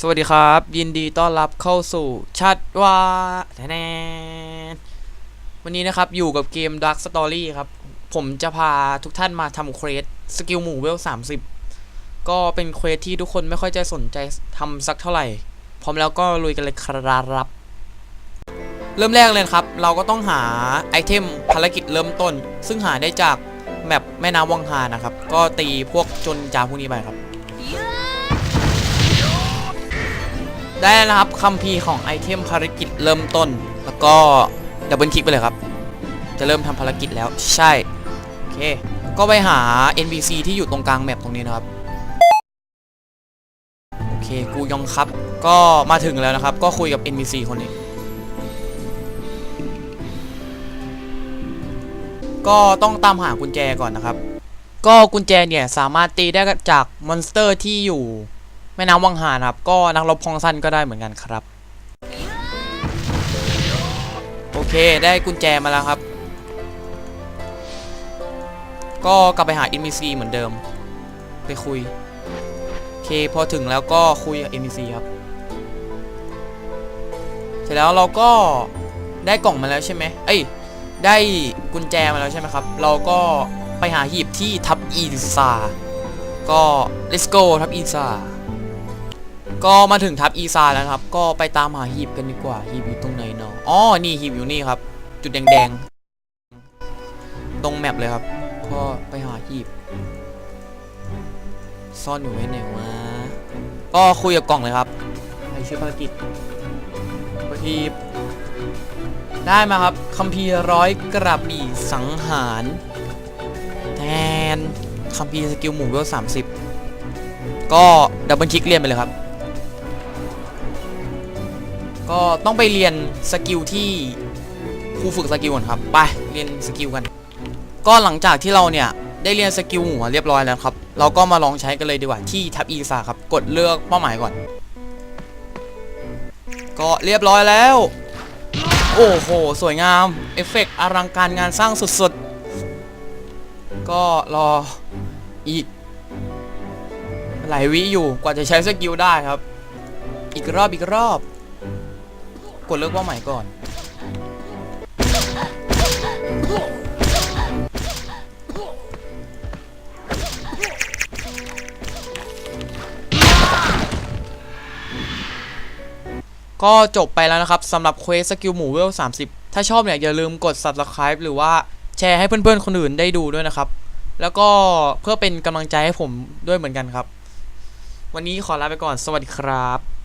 สวัสดีครับ ยินดีต้อนรับเข้าสู่ชัดว่าแทนวันนี้นะครับอยู่กับเกม Dark Story ครับ ผมจะพาทุกท่านมาทำเควสสกิลหมู่เวล 30 ก็เป็นเควสที่ทุกคนไม่ค่อยจะสนใจทำสักเท่าไหร่ พร้อมแล้วก็ลุยกันเลยครับ เริ่มแรกเลยครับ เราก็ต้องหาไอเทมภารกิจเริ่มต้น ซึ่งหาได้จากแมปแม่น้ำวังหานะครับ ก็ตีพวกจนจาพวกนี้ไปครับ ได้แล้วนะครับคัมภีร์ของไอเทมภารกิจเริ่มต้น แล้วก็ดับเบิลคลิกไปเลยครับ จะเริ่มทำภารกิจแล้วใช่ โอเค ก็ไปหา NPC ที่อยู่ตรงกลางแมปตรงนี้นะครับ โอเค กูยองครับ ก็มาถึงแล้วนะครับ ก็คุยกับ NPC คนนี้ ก็ต้องตามหากุญแจก่อนนะครับ ก็กุญแจเนี่ย สามารถตีได้จากมอนสเตอร์ที่อยู่ แม่น้ำวังหานครับ ก็นักรบคลองสั้นก็ได้เหมือนกันครับ โอเคได้กุญแจมาแล้วครับ ก็กลับไปหา NPC เหมือนเดิม ไปคุย โอเคพอถึงแล้วก็คุยกับ NPC ครับ เสร็จแล้วเราก็ได้กล่องมาแล้วใช่ไหมเอ้ยได้กุญแจมาแล้วใช่ไหมครับ เราก็ไปหาหีบที่ทับอีซาก็ let's go ทับอีซา ก็มาถึงทับอีซาแล้วนะครับ ก็ไปตามหาหีบกันดีกว่า หีบอยู่ตรงไหนเนาะอ๋อนี่หีบอยู่นี่ครับ จุดแดงๆ ตรงแมปเลยครับ ก็ไปหาหีบ ซ่อนอยู่ไว้ไหนวะก็คุยกับกล่องเลยครับให้ชื่อภารกิจเปิดหีบ ได้มาครับคัมภีร์ร้อยกระบี่สังหาร แทนคัมภีร์สกิลหมู่เวลสามสิบก็ดับเบิลคลิกเรียนไปเลยครับ ก็ต้องไปเรียนสกิลที่ครูฝึกสกิลก่อนครับ ไปเรียนสกิลกัน ก็หลังจากที่เราเนี่ยได้เรียนสกิลหัวเรียบร้อยแล้วครับ เราก็มาลองใช้กันเลยดีกว่าที่ทับอีซาครับ กดเลือกเป้าหมายก่อน ก็เรียบร้อยแล้ว โอ้โห สวยงาม เอฟเฟกต์อลังการงานสร้างสุดๆ ก็รออีก หลายวิอยู่กว่าจะใช้สกิลได้ครับ อีกรอบอีกรอบ กดเลือกเป้าหมายก่อน ก็จบไปแล้วนะครับสำหรับเควสสกิลหมูเวล 30 ถ้าชอบเนี่ยอย่าลืมกด subscribe หรือว่าแชร์ให้เพื่อนๆ คนอื่นได้ดูด้วยนะครับ แล้วก็เพื่อเป็นกำลังใจให้ผมด้วยเหมือนกันครับ วันนี้ขอลาไปก่อนสวัสดีครับ